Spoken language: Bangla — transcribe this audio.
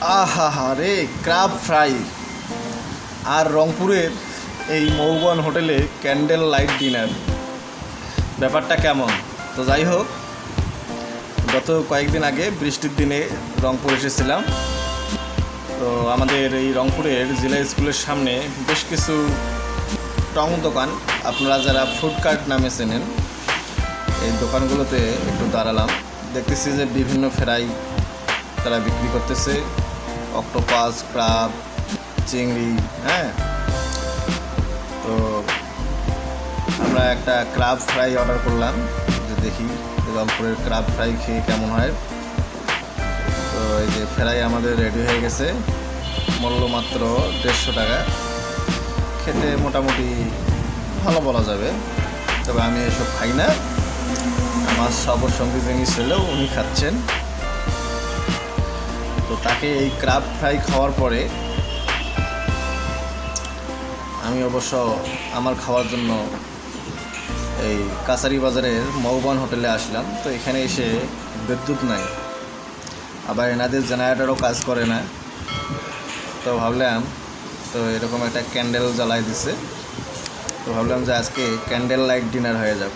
আহা রে ক্রাব ফ্রাই আর রংপুরের এই মৌবন হোটেলে ক্যান্ডেল লাইট ডিনার ব্যাপারটা কেমন? তো যাই হোক, গত কয়েকদিন আগে বৃষ্টির দিনে রংপুর এসেছিলাম। তো আমাদের এই রংপুরের জেলা স্কুলের সামনে বেশ কিছু টং দোকান, আপনারা যারা ফুড কার্ট নামে চেনেন, এই দোকানগুলোতে একটু দাঁড়ালাম। দেখতেছি যে বিভিন্ন ফ্রাই তারা বিক্রি করতেছে। অক্টোপাস, ক্রাব, চিংড়ি হ্যাঁ? তো আমরা একটা ক্রাব ফ্রাই অর্ডার করলাম, যে দেখি রংপুরের ক্রাব ফ্রাই খেয়ে কেমন হয়। তো এই যে ফ্রাই আমাদের রেডি হয়ে গেছে, মূল্য মাত্র দেড়শো টাকা। খেতে মোটামুটি ভালো বলা যাবে, তবে আমি এসব খাই না। আমার সবর সঙ্গী যিনি ছিল, উনি খাচ্ছেন। তাকে এই ক্রাব ফ্রাই খাওয়ার পরে আমি অবশ্য আমার খাওয়ার জন্য এই কাছারি বাজারের মৌবান হোটেলে আসলাম। তো এখানে এসে বিদ্যুৎ নাই। আবার এনাদের জেনারেটারও কাজ করে না। তো ভাবলাম, তো এরকম একটা ক্যান্ডেল জ্বালাই দিছে। তো ভাবলাম যে আজকে ক্যান্ডেল লাইট ডিনার হয়ে যাক।